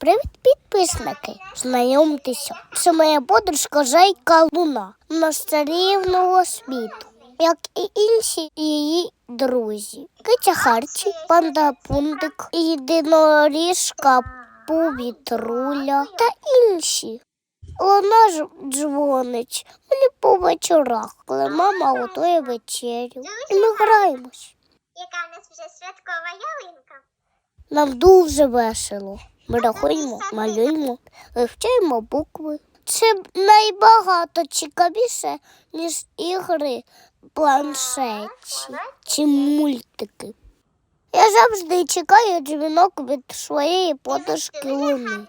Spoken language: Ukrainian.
Привіт, підписники! Знайомтеся, це моя подружка Жайка Луна. Вона з царівного світу, як і інші її друзі. Китя Харчі, панда Пундик, єдиноріжка Повітруля та інші. Вона ж дзвонить мені по вечорах, коли мама готує вечерю. І ми граємось. Яка в нас вже святкова ялинка? Нам дуже весело. Ми рахуємо, малюємо, вивчаємо букви. Це найбагато цікавіше, ніж ігри планшеті чи мультики. Я завжди чекаю дзвінок від своєї подушки Луни.